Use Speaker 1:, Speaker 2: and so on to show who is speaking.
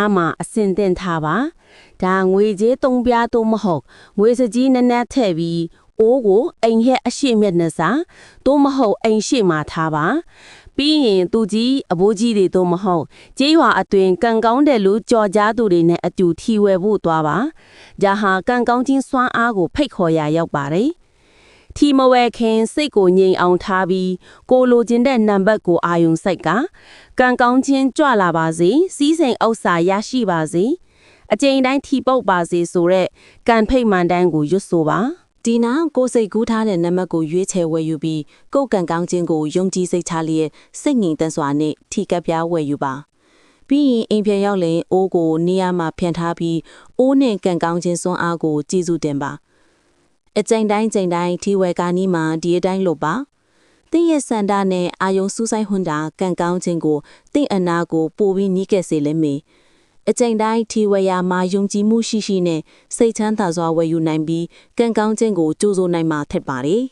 Speaker 1: အားမှာအစင်တင်ထားပါဒါငွေကြေးသုံးပြားတော့မဟုတ်ငွေစကြီးနက်နက်ထည့်ပြီးအိုးကိုအိမ်ရဲ့အရှိမျက်နှာစာတော့မဟုတ်အိမ်ရှိမှထားပါပြီးရင်သူကြီးအဘိုးကြီးတွေတော့မဟုတ်ကြေးရွာအတွင်ကံကောင်းတဲ့လူကြော်ကြားသူတွေနဲ့အတူထီဝယ်ဖို့သွားပါဒါဟာကံကောင်းခြင်းစွမ်းအားကိုဖိတ်ခေါ်ရာရောက်ပါတယ် ထီမဝဲခင်စိတ်ကိုငြိမ်အောင်ထားပြီးကိုလိုချင်တဲ့နံပါတ်ကိုအာယုံစိုက်ကကံကောင်းခြင်းကြွလာပါစေစီးစိမ်ဥစ္စာရရှိပါစေအကြိမ်တိုင်းထီပုတ်ပါစေဆိုတဲ့ကံဖိတ်မှန်တန်းကိုရွတ်ဆိုပါ
Speaker 2: ဒီနောက်ကိုယ်စိတ်ကူးထားတဲ့နံပါတ်ကိုရွေးချယ်ဝယ်ယူပြီးကိုယ်ကံကောင်းခြင်းကိုယုံကြည်စိတ်ချလျက်စိတ်ငြိမ်သက်စွာနဲ့ထီကပ်ပြားဝယ်ယူပါပြီးရင်အိမ်ပြန်ရောက်ရင်အိုးကိုနေရာမှာဖြန့်ထားပြီးအိုးနဲ့ကံကောင်းခြင်းစွမ်းအားကိုကြည်စုတင်ပါ အကြိမ်တိုင်းကြိမ်တိုင်းထီဝယ်ကားနီးမှာဒီအတိုင်းလုပ်ပါတင့်ရဲ့စန္ဒနဲ့အာယုံစူးဆိုင်ဟွန်တာကံကောင်းခြင်းကိုတင့်အနာကိုပို့ပြီးနီးကပ်စေလိမ့်မယ်အကြိမ်တိုင်းထီဝယ်ရာမှာယုံကြည်မှုရှိရှိနဲ့စိတ်ချမ်းသာစွာဝယ်ယူနိုင်ပြီးကံကောင်းခြင်းကိုကြိုးစိုးနိုင်မှာထက်ပါတယ်